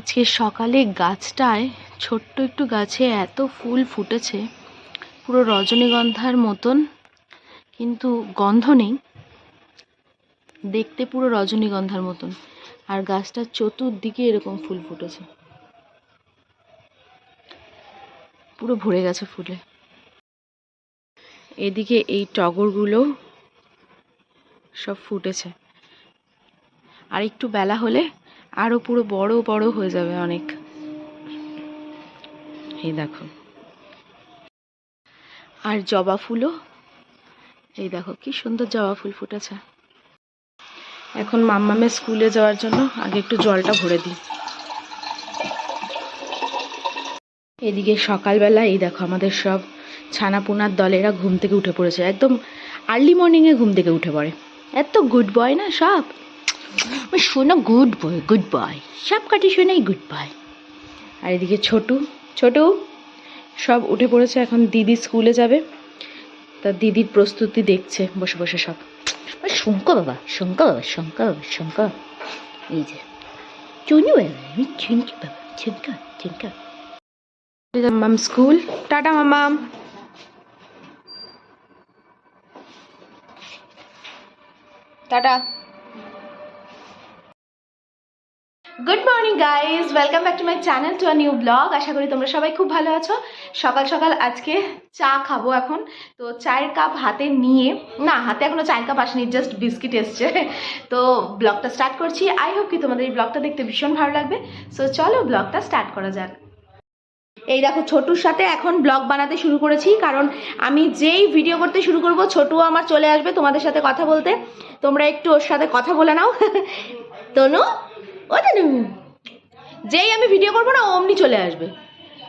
আজকে সকালে গাছটায় ছোট্ট একটু গাছে এত ফুল ফুটেছে, পুরো রজনীগন্ধার মতন, কিন্তু গন্ধ নেই। দেখতে পুরো রজনীগন্ধার মতন, আর গাছটার চতুর্দিকে এরকম ফুল ফুটেছে। পুরো ভরে গেছে ফুলে। এদিকে এই টগরগুলো সব ফুটেছে। আর একটু বেলা হলে আরও পুরো বড় বড় হয়ে যাবে অনেক। এই দেখো। আর জবা ফুলও। এই দেখো, কি সুন্দর জবা ফুল ফুটেছে। এখন মাম্মামে স্কুলে যাওয়ার জন্য আগে একটু জলটা ভরে দিই। এদিকে সকালবেলা এই দেখো আমাদের সব ছানাপোনার দলেরা ঘুম থেকে উঠে পড়েছে। একদম আর্লি মর্নিংয়ে ঘুম থেকে উঠে পড়ে। এত গুড বয় না সব? আমার শোনো গুড বয় গুড বয় সব কাটি শোনাই গুড বয় আর এদিকে ছোটু ছোটু, সব উঠে পড়েছে, এখন দিদি স্কুলে যাবে। তা দিদির প্রস্তুতি দেখছে, বসে বসে সব। শঙ্কর বাবা শঙ্কর বাবা শঙ্কর বাবা, শঙ্কর। এই যে। চুনি আমি চুনকি বাবা, চুনকা চুনকা। মাম স্কুল। টাটা মামাম tata. Good morning guys welcome back to my channel to a new blog আশা করি তোমরা সবাই খুব ভালো আছো। সকাল সকাল আজকে চা খাব এখন। তো চায়ের কাপ হাতে নিয়ে, না, হাতে এখনও চায়ের কাপ আসেনি জাস্ট বিস্কিট এসছে। তো ব্লগটা স্টার্ট করছি। আই হোপ কি তোমাদের এই ব্লগটা দেখতে ভীষণ ভালো লাগবে। সো চলো ব্লগটা স্টার্ট করা যাক। এই দেখো, ছোটুর সাথে এখন ব্লগ বানাতে শুরু করেছি, কারণ আমি যেই ভিডিও করতে শুরু করব, ছোটু আমার চলে আসবে তোমাদের সাথে কথা বলতে। তোমরা একটু ওর সাথে কথা বলে নাও। তনু যেই আমি ভিডিও করব না অমনি চলে আসবে।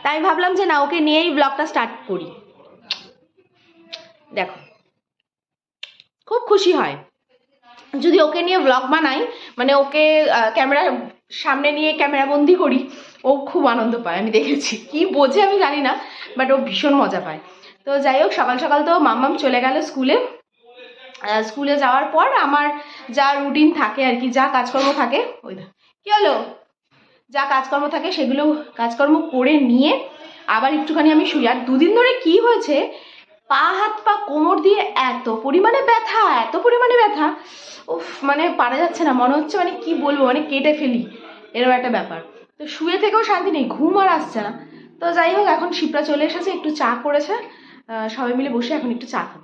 তাই আমি ভাবলাম যে না, ওকে নিয়েই ব্লগটা স্টার্ট করি। দেখো, খুব খুশি হয়। যদি ওকে নিয়ে ব্লগ বানাই মানে ওকে ক্যামেরা সামনে নিয়ে ক্যামেরা বন্দি করি, ও খুব আনন্দ পায়, আমি দেখেছি। কি বোঝে আমি জানি না বাট ও ভীষণ মজা পায়। তো যাই হোক, সকাল সকাল তো মাম্মাম চলে গেল স্কুলে। স্কুলে যাওয়ার পর আমার যা রুটিন থাকে আর কি, যা কাজকর্ম থাকে, ওই। কি হলো? যা কাজকর্ম থাকে সেগুলো কাজকর্ম করে নিয়ে আবার একটুখানি আমি শুই। আর দুদিন ধরে কি হয়েছে? পা, হাত, পা, কোমর দিয়ে এত পরিমাণে ব্যথা, এত পরিমাণে ব্যথা। উফ মানে পারা যাচ্ছে না, মনে হচ্ছে মানে কি বলব মানে কেটে ফেলি। এরকম একটা ব্যাপার। তো শুয়ে থেকেও শান্তি নেই, ঘুম আর আসছে না। তো যাই হোক, এখন শিপ্রা চলে এসেছে, একটু চা করেছে। সবাই মিলে বসে এখন একটু চা খাব।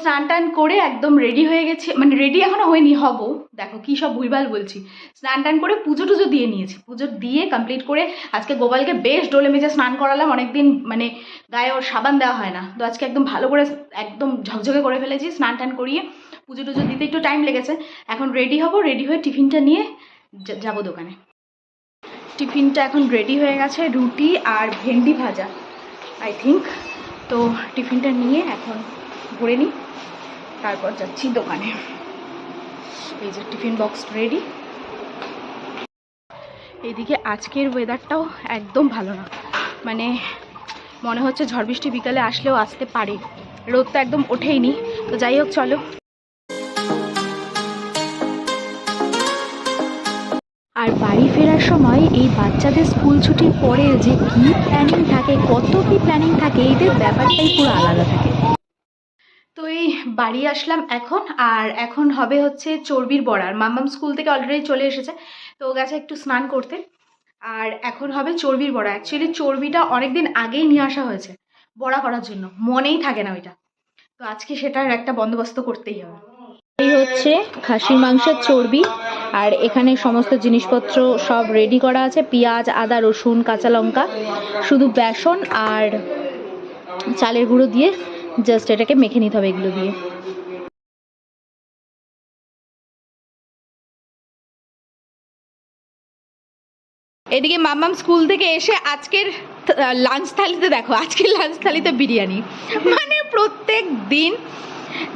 স্নান টান করে একদম রেডি হয়ে গেছে। মানে রেডি এখনও হয়নি, হব। দেখো কি সব ভুলভাল বলছি। স্নান টান করে পুজো টুজো দিয়ে নিয়েছি। পুজো দিয়ে কমপ্লিট করে আজকে গোপালকে বেশ ডোলে মেজে স্নান করালাম। অনেকদিন মানে গায়ে ওর সাবান দেওয়া হয় না। তো আজকে একদম ভালো করে একদম ঝকঝকে করে ফেলেছি স্নান টান করিয়ে। পুজো টুজো দিতে একটু টাইম লেগেছে। এখন রেডি হব রেডি হয়ে টিফিনটা নিয়ে যাব দোকানে। টিফিনটা এখন রেডি হয়ে গেছে, রুটি আর ভেন্ডি ভাজা আই থিঙ্ক তো টিফিনটা নিয়ে এখন ভরে নিই। তারপর যাচ্ছি দোকানে। এই যে টিফিন বক্স রেডি এইদিকে আজকের ওয়েদারটাও একদম ভালো না। মানে মনে হচ্ছে ঝড় বৃষ্টি বিকালে আসলেও আসতে পারে। রোদ তো একদম ওঠেইনি তো যাই হোক, চলো। আর বাড়ি ফেরার সময় এই বাচ্চাদের স্কুল ছুটির পরে যে কি প্ল্যানিং থাকে, কত কি প্ল্যানিং থাকে, এদের ব্যাপারটাই পুরো আলাদা থাকে। বাড়ি আসলাম এখন, আর এখন হবে হচ্ছে চর্বির বড়ার মাম্মাম স্কুল থেকে অলরেডি চলে এসেছে, তো গেছে একটু স্নান করতে। আর এখন হবে চর্বির বড়া। অ্যাকচুয়ালি চর্বিটা অনেকদিন আগেই নিয়ে আসা হয়েছে, বড়া করার জন্য। মনেই থাকে না ওইটা। তো আজকে সেটার একটা বন্দোবস্ত করতেই হবে। এই হচ্ছে খাসির মাংসের চর্বি, আর এখানে সমস্ত জিনিসপত্র সব রেডি করা আছে। পেঁয়াজ, আদা, রসুন, কাঁচা লঙ্কা, শুধু বেসন আর চালের গুঁড়ো দিয়ে জাস্ট এটাকে মেখে নিতে হবে এগুলো দিয়ে। এদিকে মাম্মাম স্কুল থেকে এসে আজকের লাঞ্চ থালিতে দেখো আজকের লাঞ্চ থালিতে বিরিয়ানি। মানে প্রত্যেক দিন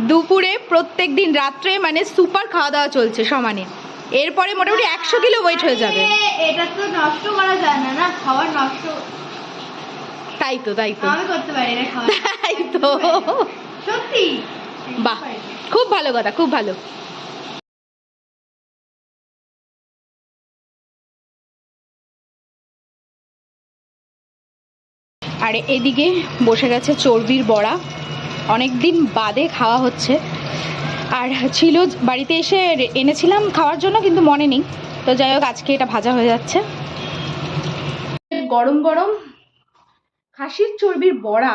দুপুরে প্রত্যেক দিন রাত্রে মানে সুপার খাওয়া দাওয়া চলছে সমানে। এরপরে মোটামুটি একশো কিলো ওয়েট হয়ে যাবে। এটা তো নষ্ট করা যায় না না? খাবার নষ্ট তাই তো তাই তো। আমি করতে পারি না খাবার তাই তো। সত্যি? বাহ খুব ভালো কথা খুব ভালো। আর এদিকে বসে গেছে চর্বির বড়া। অনেক দিন বাদে খাওয়া হচ্ছে। আর ছিল বাড়িতে এসে এনেছিলাম খাওয়ার জন্য কিন্তু মনে নেই। তো যাই হোক আজকে এটা ভাজা হয়ে যাচ্ছে। গরম গরম খাসির চর্বির বড়া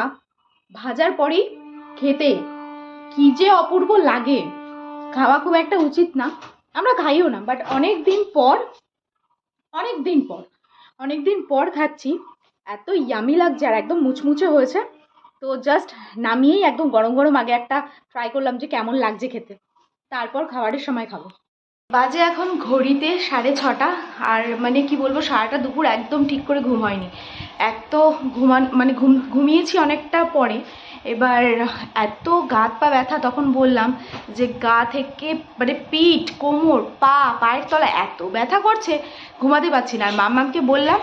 ভাজার পরেই খেতে কি যে অপূর্ব লাগে। খাওয়া খুব একটা উচিত না। আমরা খাইও না বাট অনেক দিন পর অনেক দিন পর অনেক দিন পর খাচ্ছি। এত ইয়ামি লাগছে আর একদম মুচমুচে হয়েছে। তো জাস্ট নামিয়েই একদম গরম গরম আগে একটা ট্রাই করলাম যে কেমন লাগছে খেতে। তারপর খাবারের সময় খাব। বাজে এখন ঘড়িতে সাড়ে ছটা, আর মানে কি বলব, সারাটা দুপুর একদম ঠিক করে ঘুম হয়নি। এক তো ঘুমান মানে ঘুম, ঘুমিয়েছি অনেকটা পরে। এবার এত গাত পা ব্যথা, তখন বললাম যে গা থেকে মানে পিঠ, কোমর, পা, পায়ের তলা এত ব্যথা করছে, ঘুমাতে পারছি না। আর মাম্মামকে বললাম,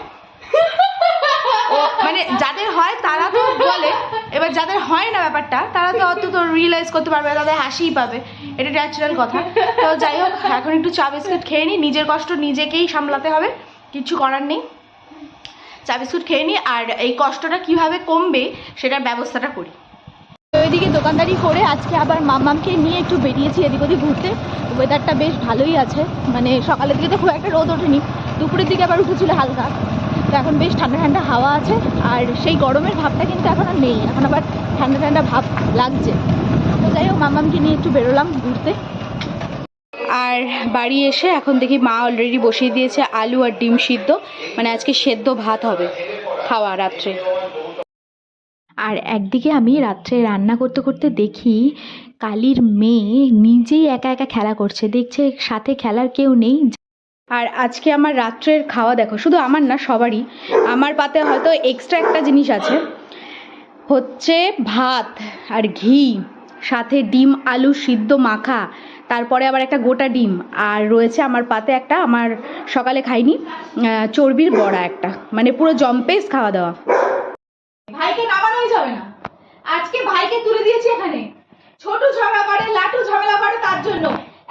ও মানে যাদের হয় তারা তো বলে, এবার যাদের হয় না ব্যাপারটা, তারা তো অত তো রিয়েলাইজ করতে পারবে তাদের হাসিই পাবে। এটা ন্যাচারাল কথা। তো যাই হোক, এখন একটু চা বিস্কুট খেয়ে নিই, নিজের কষ্ট নিজেকেই সামলাতে হবে, কিছু করার নেই। চা বিস্কুট খেয়ে নিই আর এই কষ্টটা কীভাবে কমবে সেটার ব্যবস্থাটা করি। ওইদিকে দোকানদারি করে আজকে আবার মাম্মামকে নিয়ে একটু বেরিয়েছি এদিক ওদিক ঘুরতে। ওয়েদারটা বেশ ভালোই আছে মানে সকালের দিকে তো খুব একটা রোদ ওঠেনি, দুপুরের দিকে আবার উঠেছিল হালকা। তো এখন বেশ ঠান্ডা ঠান্ডা হাওয়া আছে, আর সেই গরমের ভাবটা কিন্তু এখন আর নেই, এখন আবার ঠান্ডা ঠান্ডা ভাব লাগছে। তো যাই হোক, মাম্মামকে নিয়ে একটু বেরোলাম ঘুরতে। আর বাড়ি এসে এখন দেখি মা অলরেডি বসিয়ে দিয়েছে আলু আর ডিম সিদ্ধ। মানে আজকে সেদ্ধ ভাত হবে খাওয়া রাত্রে। আর একদিকে আমি রাত্রে রান্না করতে করতে দেখি কালির মেয়ে নিজেই একা একা খেলা করছে। দেখছে সাথে খেলার কেউ নেই। আর আজকে আমার রাত্রের খাওয়া দেখো শুধু আমার না সবারই। আমার পাতে হয়তো এক্সট্রা একটা জিনিস আছে। হচ্ছে ভাত আর ঘি সাথে ডিম আলু সিদ্ধ মাখা। তারপরে আবার একটা গোটা ডিম, আর রয়েছে আমার পাতে একটা, আমার সকালে খাইনি চর্বির বড়া একটা মানে পুরো জম্পেস খাওয়া দাওয়া। ভাইকে নামানোই যাবে না। আজকে ভাইকে তুলে দিয়েছি এখানে। ছোট ঝগড়া করে, লাটু ঝগড়া করে তার জন্য।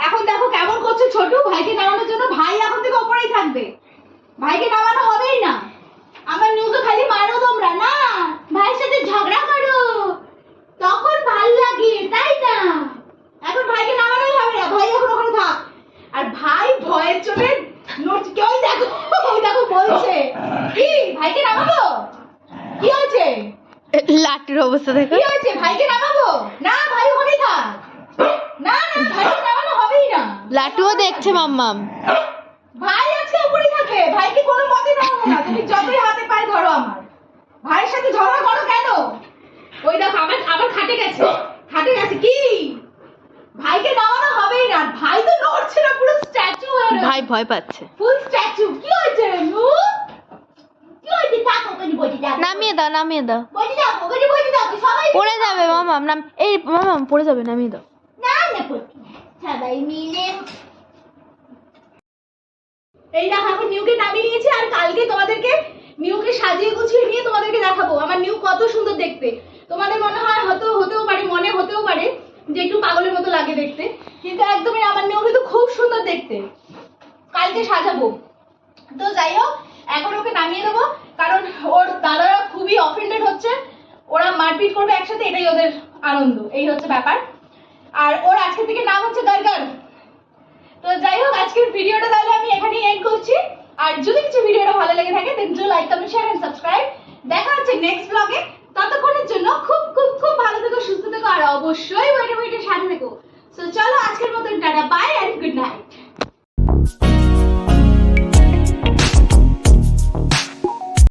এখন দেখো কেমন করছে ছোট, ভাইকে নামানোর জন্য ভাই এখন থেকে ওপরেই থাকবে। ভাইকে নামানো হবেই না। আমার নিউজও খালি মারো তোমরা, না, ভাইয়ের সাথে ঝগড়া করো। তখন ভালো লাগে, তাই না? এখন ভাইকে নামানোই হবে না ভাই এখন ওখানে থাক। আর ভাই ভয়ের চোটে নড়ছে। কেউ দেখো ওই দেখো বলছে। কি? ভাইকে নামাবো? কি হয়েছে? লাটুর অবস্থা দেখো। কি হয়েছে? ভাইকে নামাবো? না ভাই ওখানেই থাক। না না ভাইকে নামানো হবেই না। লাটুও দেখছে মাম্মাম। ভাই আজকে উপরেই থাকে। ভাইকে কোনো মতে নামাবো না। তুমি যতই হাতে পায়ে ধরো আমার। ভাইয়ের সাথে ঝগড়া করো কেন? ওই দেখো আবার আবার খাটে গেছে। খাটে গেছে। কি? ভাইকে নামানো হবেই না। ভাই তো নড়ছে না পুরো স্ট্যাচু হয়ে ভাই ভয় পাচ্ছে। ফুল স্ট্যাচু কি হয়েছে নু? কি হয়েছে? থাক ওখানে বসে যাও নামিয়ে দাও নামিয়ে দাও। বসে ওখানে সবাই পড়ে যাবে মামাম নাম এই মামাম পড়ে যাবে নামিয়ে দাও। না না পড়ছি সবাই মিলে। এই দেখো এখন নিউকে নামিয়ে নিয়েছি আর কালকে তোমাদেরকে নিউকে সাজিয়ে গুছিয়ে নিয়ে তোমাদেরকে দেখাবো। আমার নিউ কত সুন্দর দেখতে। তোমাদের মনে হয় হয়তো হতেও পারে মনে হতেও পারে। যে একটু পাগলের মতো লাগে দেখতে। কিন্তু একদমই আমার নিউ কিন্তু খুব সুন্দর দেখতে। কালকে সাজাবো। তো যাই হোক, এখন ওকে নামিয়ে দেবো, কারণ ওর দাদারা খুবই অফেন্ডেড হচ্ছে। ওরা মারপিট করবে একসাথে, এটাই ওদের আনন্দ, এই হচ্ছে ব্যাপার। আর ওর আজকে থেকে নাম হচ্ছে গার্গার তো যাই হোক, আজকের ভিডিওটা তাহলে আমি এখানেই এন্ড করছি। আর যদি কিছু ভিডিওটা ভালো লেগে থাকে then do like comment share